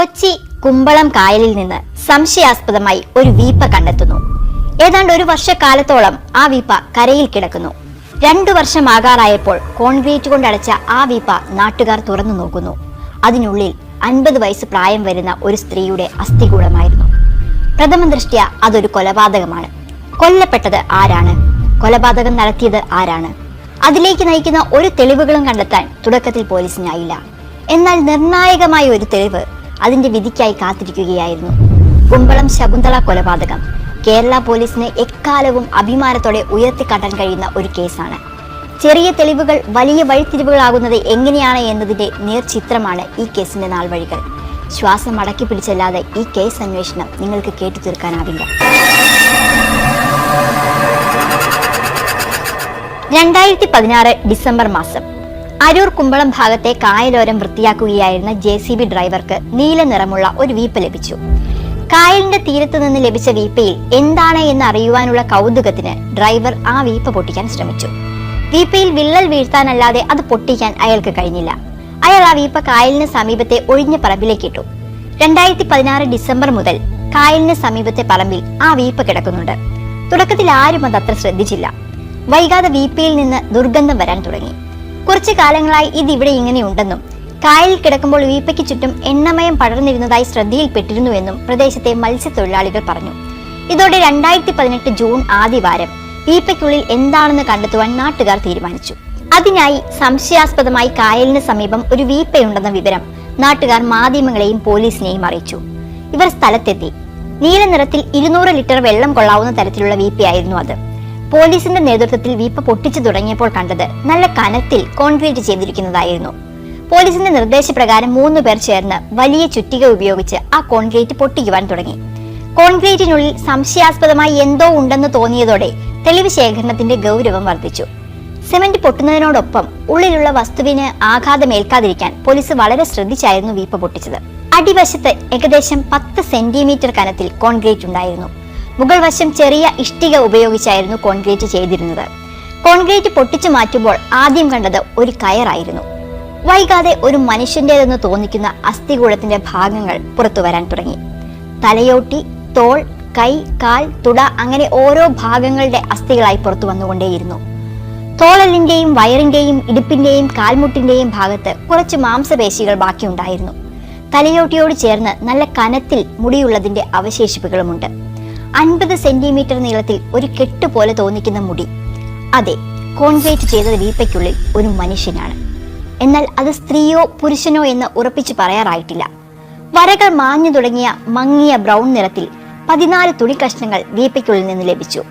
കൊച്ചി കുമ്പളം കായലിൽ നിന്ന് സംശയാസ്പദമായി ഒരു വീപ്പ കണ്ടെത്തുന്നു. ഏതാണ്ട് ഒരു വർഷക്കാലത്തോളം ആ വീപ്പ കരയിൽ കിടക്കുന്നു. രണ്ടു വർഷമാകാറായപ്പോൾ കോൺക്രീറ്റ് കൊണ്ടടച്ച ആ വീപ്പ നാട്ടുകാർ തുറന്നു നോക്കുന്നു. അതിനുള്ളിൽ അൻപത് വയസ്സ് പ്രായം വരുന്ന ഒരു സ്ത്രീയുടെ അസ്ഥികൂടമായിരുന്നു. പ്രഥമ ദൃഷ്ട്യ അതൊരു കൊലപാതകമാണ്. കൊല്ലപ്പെട്ടത് ആരാണ്? കൊലപാതകം നടത്തിയത് ആരാണ്? അതിലേക്ക് നയിക്കുന്ന ഒരു തെളിവുകളും കണ്ടെത്താൻ തുടക്കത്തിൽ പോലീസിനായില്ല. എന്നാൽ നിർണായകമായ ഒരു തെളിവ് അതിന്റെ വിധിക്കായി കാത്തിരിക്കുകയായിരുന്നു. കുമ്പളം ശകുന്തള കൊലപാതകം. കേരള പോലീസിന് എക്കാലവും അഭിമാനത്തോടെ ഉയർത്തിക്കാട്ടാൻ കഴിയുന്ന ഒരു കേസാണ്. ചെറിയ തെളിവുകൾ വലിയ വഴിത്തിരിവുകളാകുന്നത് എങ്ങനെയാണ് എന്നതിന്റെ നേർചിത്രമാണ് ഈ കേസിന്റെ നാൾവഴികൾ. ശ്വാസം അടക്കി പിടിച്ചല്ലാതെ ഈ കേസ് അന്വേഷണം നിങ്ങൾക്ക് കേട്ടു തീർക്കാനാവില്ല. രണ്ടായിരത്തി പതിനാറ് ഡിസംബർ മാസം. അരൂർ കുമ്പളം ഭാഗത്തെ കായലോരം വൃത്തിയാക്കുകയായിരുന്ന ജെ സി ബി ഡ്രൈവർക്ക് നീല നിറമുള്ള ഒരു വീപ്പ് ലഭിച്ചു. കായലിന്റെ തീരത്ത് നിന്ന് ലഭിച്ച വീപ്പയിൽ എന്താണ് എന്ന് അറിയുവാനുള്ള കൗതുകത്തിന് ഡ്രൈവർ ആ വീപ്പ പൊട്ടിക്കാൻ ശ്രമിച്ചു. വീപ്പയിൽ വിള്ളൽ വീഴ്ത്താനല്ലാതെ അത് പൊട്ടിക്കാൻ അയാൾക്ക് കഴിഞ്ഞില്ല. അയാൾ ആ വീപ്പ കായലിന് സമീപത്തെ ഒഴിഞ്ഞ പറമ്പിലേക്ക് ഇട്ടു. രണ്ടായിരത്തി പതിനാറ് ഡിസംബർ മുതൽ കായലിന് സമീപത്തെ പറമ്പിൽ ആ വീപ്പ കിടക്കുന്നുണ്ട്. തുടക്കത്തിൽ ആരും അത് അത്ര ശ്രദ്ധിച്ചില്ല. വൈകാതെ വീപ്പയിൽ നിന്ന് ദുർഗന്ധം വരാൻ തുടങ്ങി. കുറച്ചു കാലങ്ങളായി ഇത് ഇവിടെ ഇങ്ങനെയുണ്ടെന്നും കായലിൽ കിടക്കുമ്പോൾ വീപ്പയ്ക്ക് ചുറ്റും എണ്ണമയം പടർന്നിരുന്നതായി ശ്രദ്ധയിൽപ്പെട്ടിരുന്നുവെന്നും പ്രദേശത്തെ മത്സ്യത്തൊഴിലാളികൾ പറഞ്ഞു. ഇതോടെ രണ്ടായിരത്തി പതിനെട്ട് ജൂൺ ആദ്യവാരം വീപ്പയ്ക്കുള്ളിൽ എന്താണെന്ന് കണ്ടെത്തുവാൻ നാട്ടുകാർ തീരുമാനിച്ചു. അതിനായി സംശയാസ്പദമായി കായലിന് സമീപം ഒരു വീപ്പയുണ്ടെന്ന വിവരം നാട്ടുകാർ മാധ്യമങ്ങളെയും പോലീസിനെയും അറിയിച്ചു. ഇവർ സ്ഥലത്തെത്തി. നീല നിറത്തിൽ ഇരുന്നൂറ് ലിറ്റർ വെള്ളം കൊള്ളാവുന്ന തരത്തിലുള്ള വീപ്പയായിരുന്നു അത്. പോലീസിന്റെ നേതൃത്വത്തിൽ വീപ്പ പൊട്ടിച്ചു തുടങ്ങിയപ്പോൾ കണ്ടത് നല്ല കനത്തിൽ കോൺക്രീറ്റ് ചെയ്തിരിക്കുന്നതായിരുന്നു. പോലീസിന്റെ നിർദ്ദേശപ്രകാരം മൂന്ന് പേർ ചേർന്ന് വലിയ ചുറ്റിക ഉപയോഗിച്ച് ആ കോൺക്രീറ്റ് പൊട്ടിക്കുവാൻ തുടങ്ങി. കോൺക്രീറ്റിനുള്ളിൽ സംശയാസ്പദമായി എന്തോ ഉണ്ടെന്ന് തോന്നിയതോടെ തെളിവ് ശേഖരണത്തിന്റെ ഗൗരവം വർദ്ധിച്ചു. സിമന്റ് പൊട്ടുന്നതിനോടൊപ്പം ഉള്ളിലുള്ള വസ്തുവിന് ആഘാതമേൽക്കാതിരിക്കാൻ പോലീസ് വളരെ ശ്രദ്ധിച്ചായിരുന്നു വീപ്പ പൊട്ടിച്ചത്. അടിവശത്ത് ഏകദേശം പത്ത് സെന്റിമീറ്റർ കനത്തിൽ കോൺക്രീറ്റ് ഉണ്ടായിരുന്നു. മുകൾ വശം ചെറിയ ഇഷ്ടിക ഉപയോഗിച്ചായിരുന്നു കോൺക്രീറ്റ് ചെയ്തിരുന്നത്. കോൺക്രീറ്റ് പൊട്ടിച്ചു മാറ്റുമ്പോൾ ആദ്യം കണ്ടത് ഒരു കയറായിരുന്നു. വൈകാതെ ഒരു മനുഷ്യന്റേതെന്ന് തോന്നിക്കുന്ന അസ്ഥികൂടത്തിന്റെ ഭാഗങ്ങൾ പുറത്തു വരാൻ തുടങ്ങി. തലയോട്ടി തോൾ കൈ കാൽ തുട അങ്ങനെ ഓരോ ഭാഗങ്ങളുടെ അസ്ഥികളായി പുറത്തു വന്നുകൊണ്ടേയിരുന്നു. തോളലിന്റെയും വയറിന്റെയും ഇടുപ്പിന്റെയും കാൽമുട്ടിന്റെയും ഭാഗത്ത് കുറച്ച് മാംസപേശികൾ ബാക്കിയുണ്ടായിരുന്നു. തലയോട്ടിയോട് ചേർന്ന് നല്ല കനത്തിൽ മുടിയുള്ളതിന്റെ അവശേഷിപ്പുകളുമുണ്ട്. അൻപത് സെന്റിമീറ്റർ നീളത്തിൽ ഒരു കെട്ട് പോലെ തോന്നിക്കുന്ന മുടി. അതെ കോൺക്രീറ്റ് ചെയ്ത വീപ്പയ്ക്കുള്ളിൽ ഒരു മനുഷ്യനാണ്. എന്നാൽ അത് സ്ത്രീയോ പുരുഷനോ എന്ന് ഉറപ്പിച്ചു പറയാറായിട്ടില്ല. വരകൾ മാഞ്ഞു തുടങ്ങിയ മങ്ങിയ ബ്രൗൺ നിറത്തിൽ പതിനാല് തുണിക്കഷ്ണങ്ങൾ വീപ്പയ്ക്കുള്ളിൽ നിന്ന് ലഭിച്ചു.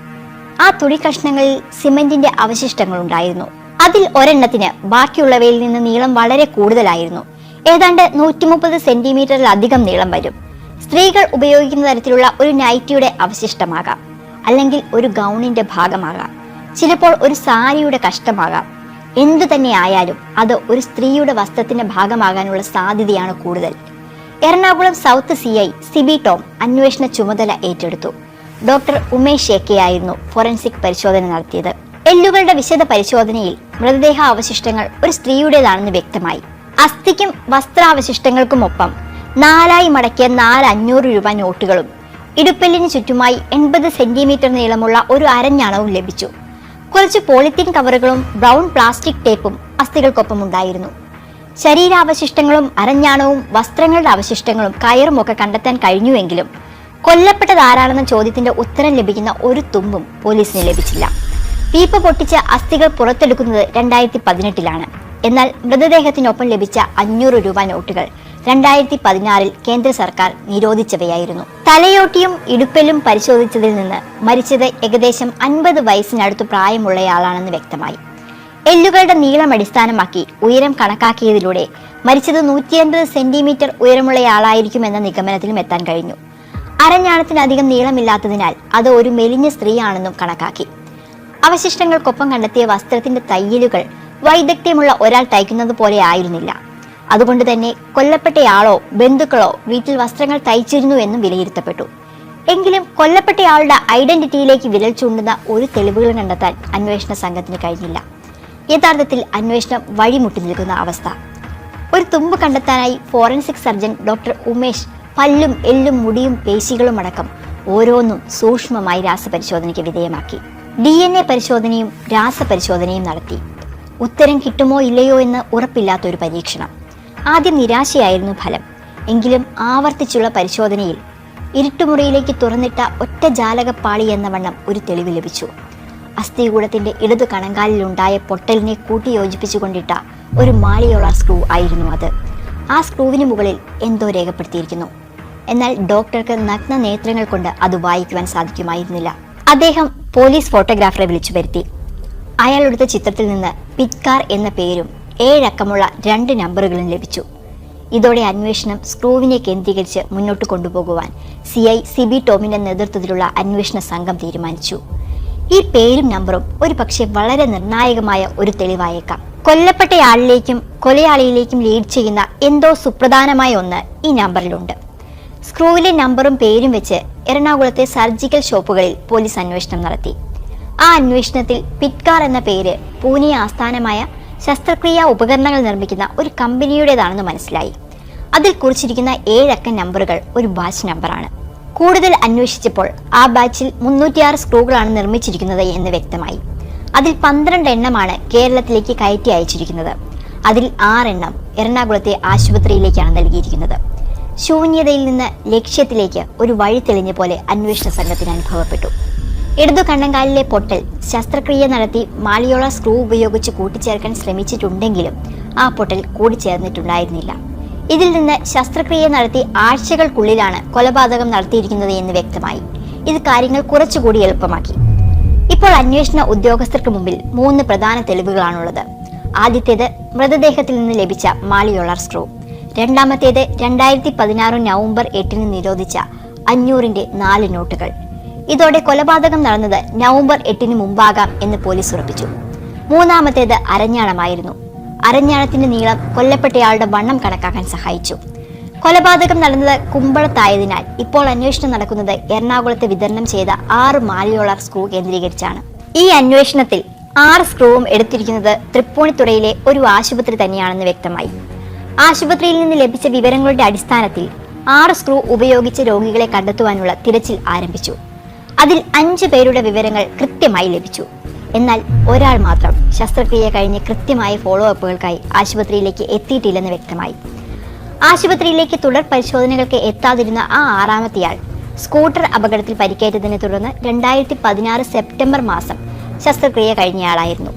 ആ തുണിക്കഷ്ണങ്ങളിൽ സിമന്റിന്റെ അവശിഷ്ടങ്ങൾ ഉണ്ടായിരുന്നു. അതിൽ ഒരെണ്ണത്തിന് ബാക്കിയുള്ളവയിൽ നിന്ന് നീളം വളരെ കൂടുതലായിരുന്നു. ഏതാണ്ട് നൂറ്റി മുപ്പത് സെന്റിമീറ്ററിലധികം നീളം വരും. സ്ത്രീകൾ ഉപയോഗിക്കുന്ന തരത്തിലുള്ള ഒരു നൈറ്റിയുടെ അവശിഷ്ടമാകാം അല്ലെങ്കിൽ ഒരു ഗൗണിന്റെ ഭാഗമാകാം. ചിലപ്പോൾ ഒരു സാരിയുടെ കഷ്ടമാകാം. എന്തു തന്നെ ആയാലും അത് ഒരു സ്ത്രീയുടെ വസ്ത്രത്തിന്റെ ഭാഗമാകാനുള്ള സാധ്യതയാണ് കൂടുതൽ. Ernakulam south C I Sibi Tom അന്വേഷണ ചുമതല ഏറ്റെടുത്തു. ഡോക്ടർ ഉമേഷ് എ ഫോറൻസിക് പരിശോധന നടത്തിയത്. എല്ലുകളുടെ വിശദ പരിശോധനയിൽ മൃതദേഹ അവശിഷ്ടങ്ങൾ ഒരു സ്ത്രീയുടേതാണെന്ന് വ്യക്തമായി. അസ്ഥിക്കും വസ്ത്രാവശിഷ്ടങ്ങൾക്കുമൊപ്പം നാലായി മടക്കിയ നാല് അഞ്ഞൂറ് രൂപ നോട്ടുകളും. ഇടുപ്പല്ലിന് ചുറ്റുമായി എൺപത് സെന്റിമീറ്റർ നീളമുള്ള ഒരു അരഞ്ഞാണവും ലഭിച്ചു. കുറച്ച് പോളിത്തീൻ കവറുകളും ബ്രൗൺ പ്ലാസ്റ്റിക് ടേപ്പും അസ്ഥികൾക്കൊപ്പം ഉണ്ടായിരുന്നു. ശരീരാവശിഷ്ടങ്ങളും അരഞ്ഞാണവും വസ്ത്രങ്ങളുടെ അവശിഷ്ടങ്ങളും കയറും ഒക്കെ കണ്ടെത്താൻ കഴിഞ്ഞുവെങ്കിലും കൊല്ലപ്പെട്ടത് ആരാണെന്ന ചോദ്യത്തിന്റെ ഉത്തരം ലഭിക്കുന്ന ഒരു തുമ്പും പോലീസിന് ലഭിച്ചില്ല. പീപ്പ പൊട്ടിച്ച് അസ്ഥികൾ പുറത്തെടുക്കുന്നത് രണ്ടായിരത്തി പതിനെട്ടിലാണ്. എന്നാൽ മൃതദേഹത്തിനൊപ്പം ലഭിച്ച അഞ്ഞൂറ് രൂപ നോട്ടുകൾ രണ്ടായിരത്തി പതിനാറിൽ കേന്ദ്ര സർക്കാർ നിരോധിച്ചവയായിരുന്നു. തലയോട്ടിയും ഇടുപ്പലും പരിശോധിച്ചതിൽ നിന്ന് മരിച്ചത് ഏകദേശം അൻപത് വയസ്സിനടുത്ത് പ്രായമുള്ളയാളാണെന്ന് വ്യക്തമായി. എല്ലുകളുടെ നീളം അടിസ്ഥാനമാക്കി ഉയരം കണക്കാക്കിയതിലൂടെ മരിച്ചത് നൂറ്റി അൻപത് സെന്റിമീറ്റർ ഉയരമുള്ളയാളായിരിക്കുമെന്ന നിഗമനത്തിലും എത്താൻ കഴിഞ്ഞു. അരഞ്ഞാണത്തിനധികം നീളമില്ലാത്തതിനാൽ അത് ഒരു മെലിഞ്ഞ സ്ത്രീയാണെന്നും കണക്കാക്കി. അവശിഷ്ടങ്ങൾക്കൊപ്പം കണ്ടെത്തിയ വസ്ത്രത്തിന്റെ തയ്യലുകൾ വൈദഗ്ധ്യമുള്ള ഒരാൾ തയ്ക്കുന്നത് പോലെ ആയിരുന്നില്ല. അതുകൊണ്ട് തന്നെ കൊല്ലപ്പെട്ടയാളോ ബന്ധുക്കളോ വീട്ടിൽ വസ്ത്രങ്ങൾ തയ്ച്ചിരുന്നു എന്നും വിലയിരുത്തപ്പെട്ടു. എങ്കിലും കൊല്ലപ്പെട്ടയാളുടെ ഐഡന്റിറ്റിയിലേക്ക് വിരൽ ചൂണ്ടുന്ന ഒരു തെളിവുകൾ കണ്ടെത്താൻ അന്വേഷണ സംഘത്തിന് കഴിഞ്ഞില്ല. യഥാർത്ഥത്തിൽ അന്വേഷണം വഴിമുട്ടി നിൽക്കുന്ന അവസ്ഥ. ഒരു തുമ്പ് കണ്ടെത്താനായി ഫോറൻസിക് സർജൻ ഡോക്ടർ ഉമേഷ് പല്ലും എല്ലും മുടിയും പേശികളും അടക്കം ഓരോന്നും സൂക്ഷ്മമായി രാസപരിശോധനയ്ക്ക് വിധേയമാക്കി. ഡി എൻ എ പരിശോധനയും രാസപരിശോധനയും നടത്തി. ഉത്തരം കിട്ടുമോ ഇല്ലയോ എന്ന് ഉറപ്പില്ലാത്തൊരു പരീക്ഷണം. ആദ്യം നിരാശയായിരുന്നു ഫലം. എങ്കിലും ആവർത്തിച്ചുള്ള പരിശോധനയിൽ ഇരുട്ടുമുറിയിലേക്ക് തുറന്നിട്ട ഒറ്റ ജാലകപ്പാളി എന്ന വണ്ണം ഒരു തെളിവ് ലഭിച്ചു. അസ്ഥികൂടത്തിന്റെ ഇടതു കണങ്കാലിലുണ്ടായ പൊട്ടലിനെ കൂട്ടിയോജിപ്പിച്ചുകൊണ്ടിട്ട ഒരു മാളിയോള സ്ക്രൂ ആയിരുന്നു അത്. ആ സ്ക്രൂവിന് മുകളിൽ എന്തോ രേഖപ്പെടുത്തിയിരിക്കുന്നു. എന്നാൽ ഡോക്ടർക്ക് നഗ്ന നേത്രങ്ങൾ കൊണ്ട് അത് വായിക്കുവാൻ സാധിക്കുമായിരുന്നില്ല. അദ്ദേഹം പോലീസ് ഫോട്ടോഗ്രാഫറെ വിളിച്ചു വരുത്തി. അയാളെടുത്ത ചിത്രത്തിൽ നിന്ന് പിറ്റ്കാർ എന്ന പേരും ഏഴക്കമുള്ള രണ്ട് നമ്പറുകളും ലഭിച്ചു. ഇതോടെ അന്വേഷണം സ്ക്രൂവിനെ കേന്ദ്രീകരിച്ച് മുന്നോട്ട് കൊണ്ടുപോകുവാൻ സി ഐ സിബി ടോമിന്റെ നേതൃത്വത്തിലുള്ള അന്വേഷണ സംഘം തീരുമാനിച്ചു. ഈ പേരും നമ്പറും ഒരു പക്ഷേ വളരെ നിർണായകമായ ഒരു തെളിവായേക്കാം. കൊല്ലപ്പെട്ടയാളിലേക്കും കൊലയാളിയിലേക്കും ലീഡ് ചെയ്യുന്ന എന്തോ സുപ്രധാനമായ ഒന്ന് ഈ നമ്പറിലുണ്ട്. സ്ക്രൂവിലെ നമ്പറും പേരും വെച്ച് എറണാകുളത്തെ സർജിക്കൽ ഷോപ്പുകളിൽ പോലീസ് അന്വേഷണം നടത്തി. ആ അന്വേഷണത്തിൽ പിറ്റ്കാർ എന്ന പേര് പൂനെ ആസ്ഥാനമായ ശസ്ത്രക്രിയാ ഉപകരണങ്ങൾ നിർമ്മിക്കുന്ന ഒരു കമ്പനിയുടേതാണെന്ന് മനസ്സിലായി. അതിൽ കുറിച്ചിരിക്കുന്ന ഏഴക്ക നമ്പറുകൾ ഒരു ബാച്ച് നമ്പറാണ്. കൂടുതൽ അന്വേഷിച്ചപ്പോൾ ആ ബാച്ചിൽ മുന്നൂറ്റിയാറ് സ്ക്രൂകളാണ് നിർമ്മിച്ചിരിക്കുന്നത് എന്ന് വ്യക്തമായി. അതിൽ പന്ത്രണ്ട് എണ്ണമാണ് കേരളത്തിലേക്ക് കയറ്റി അയച്ചിരിക്കുന്നത്. അതിൽ ആറെണ്ണം എറണാകുളത്തെ ആശുപത്രിയിലേക്കാണ് നൽകിയിരിക്കുന്നത്. ശൂന്യതയിൽ നിന്ന് ലക്ഷ്യത്തിലേക്ക് ഒരു വഴി തെളിഞ്ഞ പോലെ അന്വേഷണ സംഘത്തിന് അനുഭവപ്പെട്ടു. ഇടതു കണ്ണങ്കാലിലെ പൊട്ടൽ ശസ്ത്രക്രിയ നടത്തി മാളിയോള സ്ക്രൂ ഉപയോഗിച്ച് കൂട്ടിച്ചേർക്കാൻ ശ്രമിച്ചിട്ടുണ്ടെങ്കിലും ആ പൊട്ടൽ കൂടിച്ചേർന്നിട്ടുണ്ടായിരുന്നില്ല. ഇതിൽ നിന്ന് ശസ്ത്രക്രിയ നടത്തി ആഴ്ചകൾക്കുള്ളിലാണ് കൊലപാതകം നടത്തിയിരിക്കുന്നത് എന്ന് വ്യക്തമായി. ഇത് കാര്യങ്ങൾ കുറച്ചുകൂടി എളുപ്പമാക്കി. ഇപ്പോൾ അന്വേഷണ ഉദ്യോഗസ്ഥർക്ക് മുമ്പിൽ മൂന്ന് പ്രധാന തെളിവുകളാണുള്ളത്. ആദ്യത്തേത് മൃതദേഹത്തിൽ നിന്ന് ലഭിച്ച മാളിയോള സ്ക്രൂ. രണ്ടാമത്തേത് രണ്ടായിരത്തി പതിനാറ് നവംബർ എട്ടിന് നിരോധിച്ച അഞ്ഞൂറിന്റെ നാല് നോട്ടുകൾ. ഇതോടെ കൊലപാതകം നടന്നത് നവംബർ എട്ടിന് മുമ്പാകാം എന്ന് പോലീസ് ഉറപ്പിച്ചു. മൂന്നാമത്തേത് അരഞ്ഞാണമായിരുന്നു. അരഞ്ഞാണത്തിന്റെ നീളം കൊല്ലപ്പെട്ടയാളുടെ വണ്ണം കണക്കാക്കാൻ സഹായിച്ചു. കൊലപാതകം നടന്നത് കുമ്പളത്തായതിനാൽ ഇപ്പോൾ അന്വേഷണം നടക്കുന്നത് എറണാകുളത്ത് വിതരണം ചെയ്ത ആറ് മാലിയോളാർ സ്ക്രൂ കേന്ദ്രീകരിച്ചാണ്. ഈ അന്വേഷണത്തിൽ ആറ് സ്ക്രൂവും എടുത്തിരിക്കുന്നത് തൃപ്പൂണിത്തുറയിലെ ഒരു ആശുപത്രി തന്നെയാണെന്ന് വ്യക്തമായി. ആശുപത്രിയിൽ നിന്ന് ലഭിച്ച വിവരങ്ങളുടെ അടിസ്ഥാനത്തിൽ ആറ് സ്ക്രൂ ഉപയോഗിച്ച് രോഗികളെ കണ്ടെത്തുവാനുള്ള തിരച്ചിൽ ആരംഭിച്ചു. അതിൽ അഞ്ചു പേരുടെ വിവരങ്ങൾ കൃത്യമായി ലഭിച്ചു. എന്നാൽ ഒരാൾ മാത്രം ശസ്ത്രക്രിയ കഴിഞ്ഞ് കൃത്യമായ ഫോളോ അപ്പുകൾക്കായി ആശുപത്രിയിലേക്ക് എത്തിയിട്ടില്ലെന്ന് വ്യക്തമായി. ആശുപത്രിയിലേക്ക് തുടർ പരിശോധനകൾക്ക് എത്താതിരുന്ന ആ ആറാമത്തെയാൾ സ്കൂട്ടർ അപകടത്തിൽ പരിക്കേറ്റതിനെ തുടർന്ന് രണ്ടായിരത്തി പതിനാറ് സെപ്റ്റംബർ മാസം ശസ്ത്രക്രിയ കഴിഞ്ഞയാളായിരുന്നു.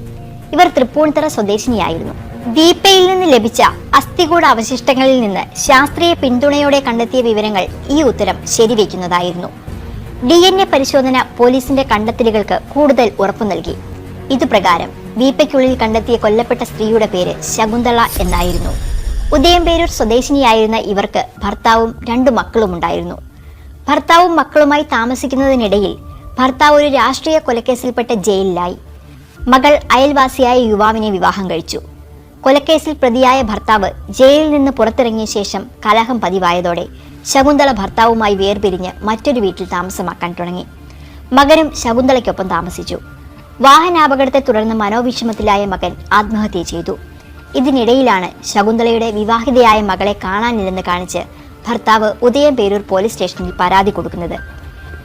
ഇവർ തൃപ്പൂണിത്തറ സ്വദേശിനിയായിരുന്നു. ദീപയിൽ നിന്ന് ലഭിച്ച അസ്ഥികൂട അവശിഷ്ടങ്ങളിൽ നിന്ന് ശാസ്ത്രീയ പിന്തുണയോടെ കണ്ടെത്തിയ വിവരങ്ങൾ ഈ ഉത്തരം ശരിവെക്കുന്നതായിരുന്നു. ഡി എൻ എ പരിശോധന പോലീസിന്റെ കണ്ടെത്തലുകൾക്ക് കൂടുതൽ ഉറപ്പു നൽകി. ഇതുപ്രകാരം വീപ്പയ്ക്കുള്ളിൽ കണ്ടെത്തിയ കൊല്ലപ്പെട്ട സ്ത്രീയുടെ പേര് ശകുന്തള എന്നായിരുന്നു. ഉദയംപേരൂർ സ്വദേശിനിയായിരുന്ന ഇവർക്ക് ഭർത്താവും രണ്ടു മക്കളും ഉണ്ടായിരുന്നു. ഭർത്താവും മക്കളുമായി താമസിക്കുന്നതിനിടയിൽ ഭർത്താവ് ഒരു രാഷ്ട്രീയ കൊലക്കേസിൽപ്പെട്ട ജയിലിലായി. മകൾ അയൽവാസിയായ യുവാവിനെ വിവാഹം കഴിച്ചു. കൊലക്കേസിൽ പ്രതിയായ ഭർത്താവ് ജയിലിൽ നിന്ന് പുറത്തിറങ്ങിയ ശേഷം കലഹം പതിവായതോടെ ശകുന്തള ഭർത്താവുമായി വേർപിരിഞ്ഞ് മറ്റൊരു വീട്ടിൽ താമസമാക്കാൻ തുടങ്ങി. മകനും ശകുന്തളയ്ക്കൊപ്പം താമസിച്ചു. വാഹനാപകടത്തെ തുടർന്ന് മനോവിഷമത്തിലായ മകൻ ആത്മഹത്യ ചെയ്തു. ഇതിനിടയിലാണ് ശകുന്തളയുടെ വിവാഹിതയായ മകളെ കാണാനില്ലെന്ന് കാണിച്ച് ഭർത്താവ് ഉദയംപേരൂർ പോലീസ് സ്റ്റേഷനിൽ പരാതി കൊടുക്കുന്നത്.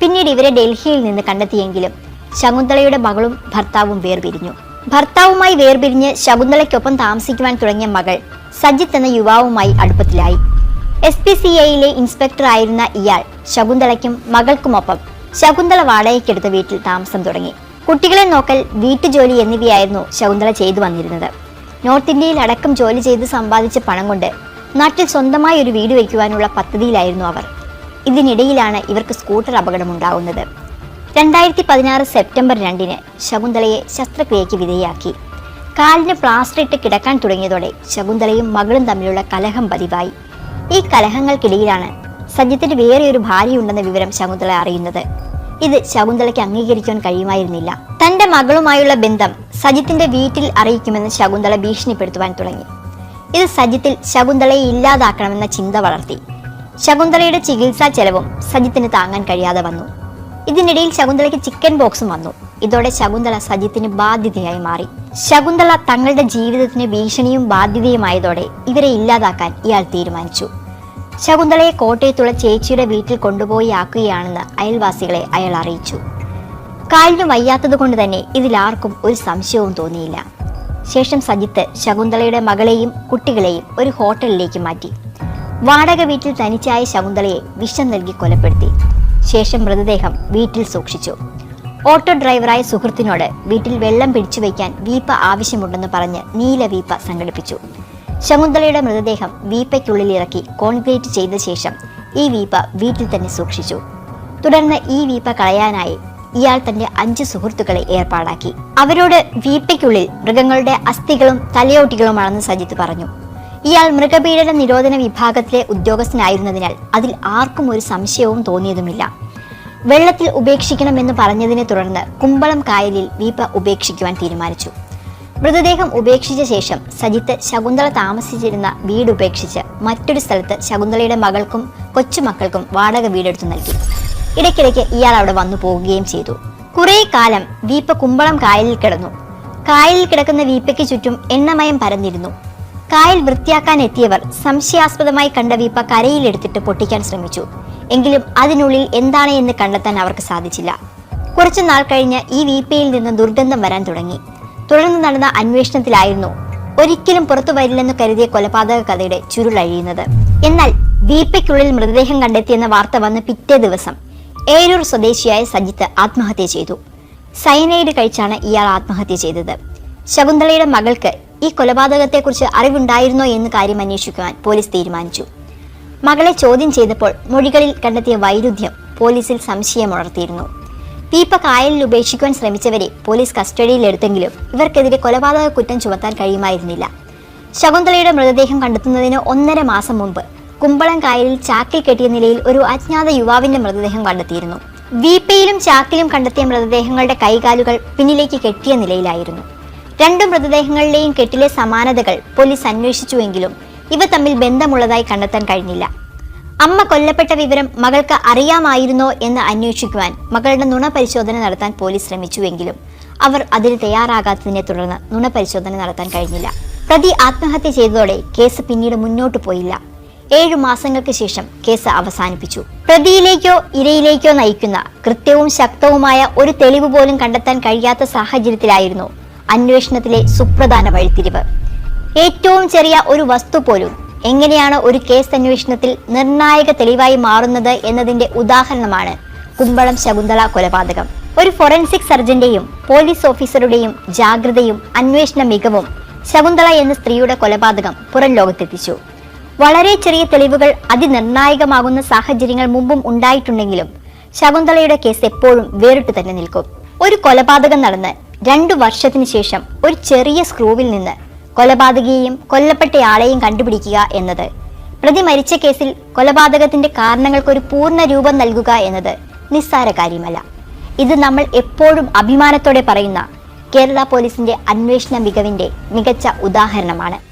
പിന്നീട് ഇവരെ ഡൽഹിയിൽ നിന്ന് കണ്ടെത്തിയെങ്കിലും ശകുന്തളയുടെ മകളും ഭർത്താവും വേർപിരിഞ്ഞു. ഭർത്താവുമായി വേർപിരിഞ്ഞ് ശകുന്തളയ്ക്കൊപ്പം താമസിക്കുവാൻ തുടങ്ങിയ മകൾ സജിത്ത് എന്ന യുവാവുമായി അടുപ്പത്തിലായി. എസ് പി സി ഐയിലെ ഇൻസ്പെക്ടർ ആയിരുന്ന ഇയാൾ ശകുന്തളയ്ക്കും മകൾക്കുമൊപ്പം ശകുന്തള വാടകയ്ക്കെടുത്ത വീട്ടിൽ താമസം തുടങ്ങി. കുട്ടികളെ നോക്കൽ വീട്ടുജോലി എന്നിവയായിരുന്നു ശകുന്തള ചെയ്തു വന്നിരുന്നത്. നോർത്ത് ഇന്ത്യയിൽ അടക്കം ജോലി ചെയ്ത് സമ്പാദിച്ച പണം കൊണ്ട് നാട്ടിൽ സ്വന്തമായി ഒരു വീട് വയ്ക്കുവാനുള്ള പദ്ധതിയിലായിരുന്നു അവർ. ഇതിനിടയിലാണ് ഇവർക്ക് സ്കൂട്ടർ അപകടമുണ്ടാകുന്നത് രണ്ടായിരത്തി പതിനാറ് സെപ്റ്റംബർ രണ്ടിന് ശകുന്തളയെ ശസ്ത്രക്രിയയ്ക്ക് വിധേയാക്കി. കാലിന് പ്ലാസ്റ്റർ ഇട്ട് കിടക്കാൻ തുടങ്ങിയതോടെ ശകുന്തളയും മകളും തമ്മിലുള്ള കലഹം പതിവായി. ഈ കലഹങ്ങൾക്കിടയിലാണ് സജിത്തിന് വേറെ ഒരു ഭാര്യയുണ്ടെന്ന വിവരം ശകുന്തള അറിയുന്നത്. ഇത് ശകുന്തളയ്ക്ക് അംഗീകരിക്കാൻ കഴിയുമായിരുന്നില്ല. തന്റെ മകളുമായുള്ള ബന്ധം സജിത്തിന്റെ വീട്ടിൽ അറിയിക്കുമെന്ന് ശകുന്തള ഭീഷണിപ്പെടുത്തുവാൻ തുടങ്ങി. ഇത് സജിത്തിൽ ശകുന്തളയെ ഇല്ലാതാക്കണമെന്ന ചിന്ത വളർത്തി. ശകുന്തളയുടെ ചികിത്സാ ചെലവും സജിത്തിന് താങ്ങാൻ കഴിയാതെ വന്നു. ഇതിനിടയിൽ ശകുന്തളയ്ക്ക് ചിക്കൻ ബോക്സും വന്നു. ഇതോടെ ശകുന്തള സജിത്തിന് ബാധ്യതയായി മാറി. ശകുന്തള തങ്ങളുടെ ജീവിതത്തിന് ഭീഷണിയും ബാധ്യതയുമായതോടെ ഇവരെ ഇല്ലാതാക്കാൻ ഇയാൾ തീരുമാനിച്ചു. ശകുന്തളയെ കോട്ടയത്തുള്ള ചേച്ചിയുടെ വീട്ടിൽ കൊണ്ടുപോയി ആക്കുകയാണെന്ന് അയൽവാസികളെ അയാൾ അറിയിച്ചു. കാലിന് വയ്യാത്തതുകൊണ്ട് തന്നെ ഇതിലാർക്കും ഒരു സംശയവും തോന്നിയില്ല. ശേഷം സജിത്ത് ശകുന്തളയുടെ മകളെയും കുട്ടികളെയും ഒരു ഹോട്ടലിലേക്ക് മാറ്റി. വാടക വീട്ടിൽ തനിച്ചായ ശകുന്തളയെ വിഷം നൽകി കൊലപ്പെടുത്തി. ശേഷം മൃതദേഹം വീട്ടിൽ സൂക്ഷിച്ചു. ഓട്ടോ ഡ്രൈവറായ സുഹൃത്തിനോട് വീട്ടിൽ വെള്ളം പിടിച്ചു വയ്ക്കാൻ വീപ്പ ആവശ്യമുണ്ടെന്ന് പറഞ്ഞ് നീല വീപ്പ സംഘടിപ്പിച്ചു. ശകുന്തളയുടെ മൃതദേഹം വീപ്പയ്ക്കുള്ളിൽ ഇറക്കി കോൺക്രീറ്റ് ചെയ്ത ശേഷം ഈ വീപ്പ വീട്ടിൽ തന്നെ സൂക്ഷിച്ചു. തുടർന്ന് ഈ വീപ്പ കളയാനായി ഇയാൾ തന്റെ അഞ്ച് സുഹൃത്തുക്കളെ ഏർപ്പാടാക്കി. അവരോട് വീപ്പയ്ക്കുള്ളിൽ മൃഗങ്ങളുടെ അസ്ഥികളും തലയോട്ടികളുമാണെന്ന് സജിത്ത് പറഞ്ഞു. ഇയാൾ മൃഗപീഡന നിരോധന വിഭാഗത്തിലെ ഉദ്യോഗസ്ഥനായിരുന്നതിനാൽ അതിൽ ആർക്കും ഒരു സംശയവും തോന്നിയതുമില്ല. വെള്ളത്തിൽ ഉപേക്ഷിക്കണമെന്ന് പറഞ്ഞതിനെ തുടർന്ന് കുമ്പളം കായലിൽ വീപ്പ ഉപേക്ഷിക്കുവാൻ തീരുമാനിച്ചു. മൃതദേഹം ഉപേക്ഷിച്ച ശേഷം സജിത്ത് ശകുന്തള താമസിച്ചിരുന്ന വീട് ഉപേക്ഷിച്ച് മറ്റൊരു സ്ഥലത്ത് ശകുന്തളയുടെ മകൾക്കും കൊച്ചുമക്കൾക്കും വാടക വീടെടുത്തു നൽകി. ഇടയ്ക്കിടയ്ക്ക് ഇയാൾ അവിടെ വന്നു പോവുകയും ചെയ്തു. കുറെ കാലം വീപ്പ കുമ്പളം കായലിൽ കിടന്നു. കായലിൽ കിടക്കുന്ന വീപ്പയ്ക്ക് ചുറ്റും എണ്ണമയം പരന്നിരുന്നു. കായൽ വൃത്തിയാക്കാൻ എത്തിയവർ സംശയാസ്പദമായി കണ്ട വീപ്പ കരയിലെടുത്തിട്ട് പൊട്ടിക്കാൻ ശ്രമിച്ചു. എങ്കിലും അതിനുള്ളിൽ എന്താണ് എന്ന് കണ്ടെത്താൻ അവർക്ക് സാധിച്ചില്ല. കുറച്ചു നാൾ കഴിഞ്ഞ് ഈ വീപ്പയിൽ നിന്ന് ദുർഗന്ധം വരാൻ തുടങ്ങി. തുടർന്ന് നടന്ന അന്വേഷണത്തിലായിരുന്നു ഒരിക്കലും പുറത്തു വരില്ലെന്ന് കരുതിയ കൊലപാതക കഥയുടെ ചുരുളഴിയുന്നത് എന്നാൽ വീപ്പയ്ക്കുള്ളിൽ മൃതദേഹം കണ്ടെത്തിയെന്ന വാർത്ത വന്ന് പിറ്റേ ദിവസം ഏരൂർ സ്വദേശിയായ സജിത്ത് ആത്മഹത്യ ചെയ്തു. സൈനൈഡ് കഴിച്ചാണ് ഇയാൾ ആത്മഹത്യ ചെയ്തത്. ശകുന്തളയുടെ മകൾക്ക് ഈ കൊലപാതകത്തെക്കുറിച്ച് അറിവുണ്ടായിരുന്നോ എന്ന് കാര്യം അന്വേഷിക്കുവാൻ പോലീസ് തീരുമാനിച്ചു. മകളെ ചോദ്യം ചെയ്തപ്പോൾ മൊഴികളിൽ കണ്ടെത്തിയ വൈരുദ്ധ്യം പോലീസിൽ സംശയമുണർത്തിയിരുന്നു പീപ്പ കായലിൽ ഉപേക്ഷിക്കുവാൻ ശ്രമിച്ചവരെ പോലീസ് കസ്റ്റഡിയിലെടുത്തെങ്കിലും ഇവർക്കെതിരെ കൊലപാതക കുറ്റം ചുമത്താൻ കഴിയുമായിരുന്നില്ല. ശകുന്തളയുടെ മൃതദേഹം കണ്ടെത്തുന്നതിന് ഒന്നര മാസം മുമ്പ് കുമ്പളം കായലിൽ ചാക്കിൽ കെട്ടിയ നിലയിൽ ഒരു അജ്ഞാത യുവാവിന്റെ മൃതദേഹം കണ്ടെത്തിയിരുന്നു. വീപ്പയിലും ചാക്കിലും കണ്ടെത്തിയ മൃതദേഹങ്ങളുടെ കൈകാലുകൾ പിന്നിലേക്ക് കെട്ടിയ നിലയിലായിരുന്നു. രണ്ടു മൃതദേഹങ്ങളിലെയും കെട്ടിലെ സമാനതകൾ പോലീസ് അന്വേഷിച്ചുവെങ്കിലും ഇവ തമ്മിൽ ബന്ധമുള്ളതായി കണ്ടെത്താൻ കഴിഞ്ഞില്ല. അമ്മ കൊല്ലപ്പെട്ട വിവരം മകൾക്ക് അറിയാമായിരുന്നോ എന്ന് അന്വേഷിക്കുവാൻ മകളുടെ നുണ പരിശോധന നടത്താൻ പോലീസ് ശ്രമിച്ചുവെങ്കിലും അവർ അതിന് തയ്യാറാകാത്തതിനെ തുടർന്ന് നുണ പരിശോധന നടത്താൻ കഴിഞ്ഞില്ല. പ്രതി ആത്മഹത്യ ചെയ്തതോടെ കേസ് പിന്നീട് മുന്നോട്ട് പോയില്ല. ഏഴു മാസങ്ങൾക്ക് ശേഷം കേസ് അവസാനിപ്പിച്ചു. പ്രതിയിലേക്കോ ഇരയിലേക്കോ നയിക്കുന്ന കൃത്യവും ശക്തവുമായ ഒരു തെളിവ് പോലും കണ്ടെത്താൻ കഴിയാത്ത സാഹചര്യത്തിലായിരുന്നു അന്വേഷണത്തിലെ സുപ്രധാന വഴിത്തിരിവ്. ഏറ്റവും ചെറിയ ഒരു വസ്തു പോലും. എങ്ങനെയാണ് ഒരു കേസ് അന്വേഷണത്തിൽ നിർണായക തെളിവായി മാറുന്നത് എന്നതിന്റെ ഉദാഹരണമാണ് കുമ്പളം ശകുന്തള കൊലപാതകം. ഒരു ഫോറൻസിക് സർജന്റെയും പോലീസ് ഓഫീസറുടെയും ജാഗ്രതയും അന്വേഷണ മികവും ശകുന്തള എന്ന സ്ത്രീയുടെ കൊലപാതകം പുറം ലോകത്തെത്തിച്ചു. വളരെ ചെറിയ തെളിവുകൾ അതിനിർണായകമാകുന്ന സാഹചര്യങ്ങൾ മുമ്പും ഉണ്ടായിട്ടുണ്ടെങ്കിലും ശകുന്തളയുടെ കേസ് എപ്പോഴും വേറിട്ട് തന്നെ നിൽക്കും. ഒരു കൊലപാതകം നടന്ന് രണ്ടു വർഷത്തിന് ശേഷം ഒരു ചെറിയ സ്ക്രൂവിൽ നിന്ന് കൊലപാതകിയെയും കൊല്ലപ്പെട്ടയാളെയും കണ്ടുപിടിക്കുക എന്നത്. പ്രതി മരിച്ച കേസിൽ കൊലപാതകത്തിന്റെ കാരണങ്ങൾക്ക് ഒരു പൂർണ രൂപം നൽകുക എന്നത് നിസ്സാര കാര്യമല്ല. ഇത് നമ്മൾ എപ്പോഴും അഭിമാനത്തോടെ പറയുന്ന കേരള പോലീസിന്റെ അന്വേഷണ മികവിന്റെ മികച്ച ഉദാഹരണമാണ്.